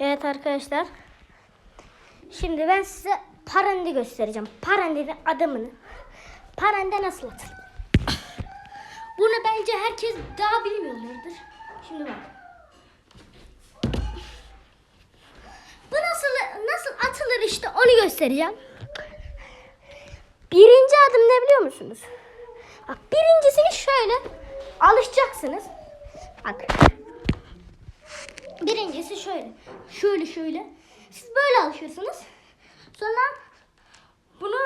Evet arkadaşlar. Şimdi ben size parende göstereceğim. Parendenin adımını. Parende nasıl atılır? Bunu bence herkes daha bilmiyorlardır. Şimdi bak. Bu nasıl nasıl atılır işte onu göstereceğim. Birinci adım ne biliyor musunuz? Bak birincisini şöyle alışacaksınız. Bak. Birincisi şöyle. Şöyle şöyle. Siz böyle alışıyorsunuz. Sonra bunu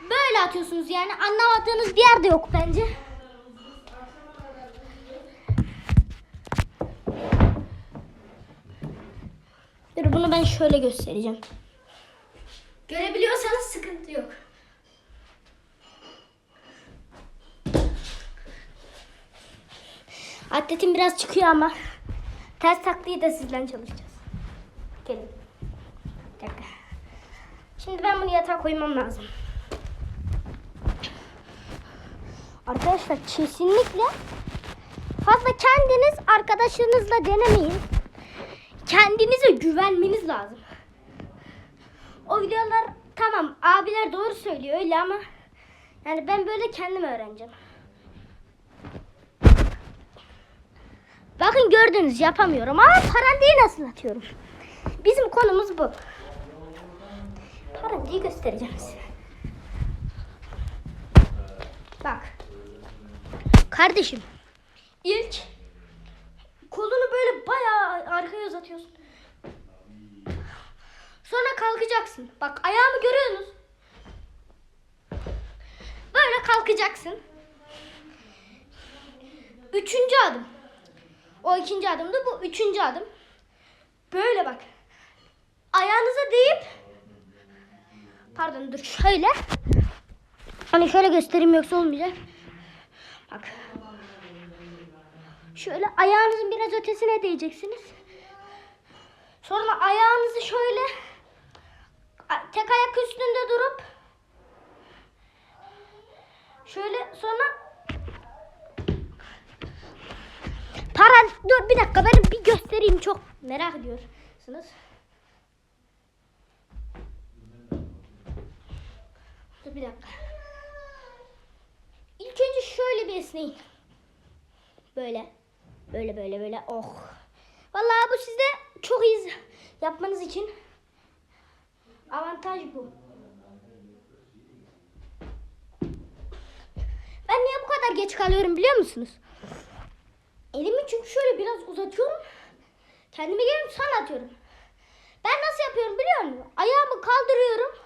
böyle atıyorsunuz yani anlamadığınız bir yerde yok bence. Dur bunu ben şöyle göstereceğim. Görebiliyorsanız sıkıntı yok. Atletim biraz çıkıyor ama ters taktiği de sizden çalışacağız. Gelin. Şimdi ben bunu yatağa koymam lazım. Arkadaşlar kesinlikle fazla kendiniz arkadaşınızla denemeyin. Kendinize güvenmeniz lazım. O videolar tamam abiler doğru söylüyor öyle ama yani ben böyle kendim öğreneceğim. Bakın gördünüz yapamıyorum ama parandeyi nasıl atıyorum? Bizim konumuz bu. Parandeyi göstereceğim size. Bak. Kardeşim. ilk kolunu böyle bayağı arkaya uzatıyorsun. Sonra kalkacaksın. Bak ayağımı görüyorsunuz. Böyle kalkacaksın. Üçüncü adım. O ikinci adımdı. Bu üçüncü adım. Böyle bak. Ayağınıza değip pardon dur şöyle. Hani şöyle göstereyim yoksa olmayacak. Bak. Şöyle ayağınızın biraz ötesine değeceksiniz. Sonra ayağınızı şöyle tek ayak üstünde durup şöyle sonra dur bir dakika ben bir göstereyim çok merak ediyorsunuz. Dur bir dakika. İlk önce şöyle bir esneyin. Böyle. Böyle böyle böyle. Oh. Vallahi bu sizde çok iyi yapmanız için avantaj bu. Ben niye bu kadar geç kalıyorum biliyor musunuz? Elimi çünkü şöyle biraz uzatıyorum. Kendime geliyorum sonra atıyorum. Ben nasıl yapıyorum biliyor musun? Ayağımı kaldırıyorum.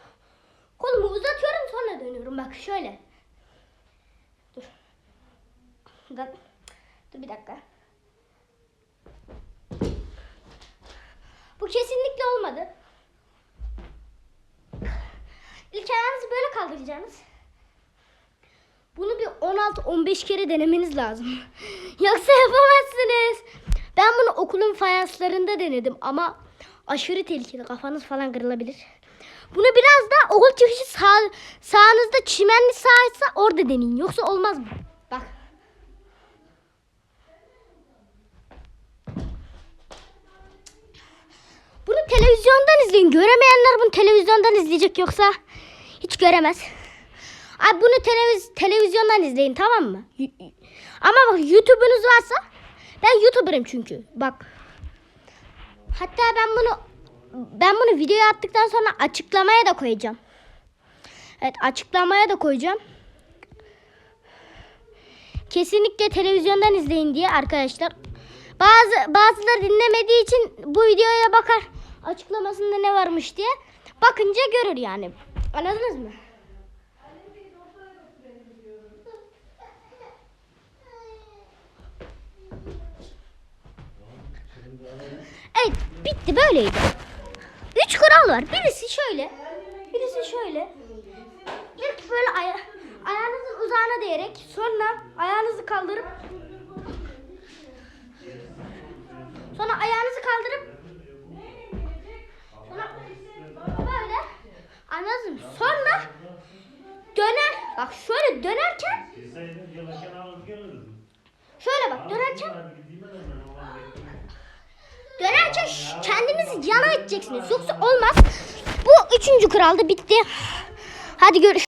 Kolumu uzatıyorum sonra dönüyorum. Bak şöyle. Dur, dur bir dakika. Bu kesinlikle olmadı. İlk ayağınızı böyle kaldıracaksınız. Bunu bir 16-15 kere denemeniz lazım. Yoksa yapamazsınız. Ben bunu okulun fayanslarında denedim ama aşırı tehlikeli. Kafanız falan kırılabilir. Bunu biraz da okul çıkışı sağ, sağınızda çimenli sahaysa orada deneyin. Yoksa olmaz bu. Bak. Bunu televizyondan izleyin. Göremeyenler bunu televizyondan izleyecek yoksa hiç göremez. Abi bunu televiz televizyondan izleyin tamam mı? Ama bak YouTube'unuz varsa ben YouTuber'ım çünkü. Bak. Hatta ben bunu ben bunu videoya attıktan sonra açıklamaya da koyacağım. Evet açıklamaya da koyacağım. Kesinlikle televizyondan izleyin diye arkadaşlar. Bazı bazıları dinlemediği için bu videoya bakar. Açıklamasında ne varmış diye. Bakınca görür yani. Anladınız mı? Evet bitti böyleydi. Üç kural var. Birisi şöyle. Birisi şöyle. İlk böyle aya ayağınızın uzağına değerek sonra ayağınızı kaldırıp sonra ayağınızı kaldırıp sonra böyle anladın mı? Sonra döner bak şöyle dönerken şöyle bak dönerken kendinizi yana edeceksiniz. Yoksa olmaz. Bu üçüncü kuralda bitti. Hadi görüş.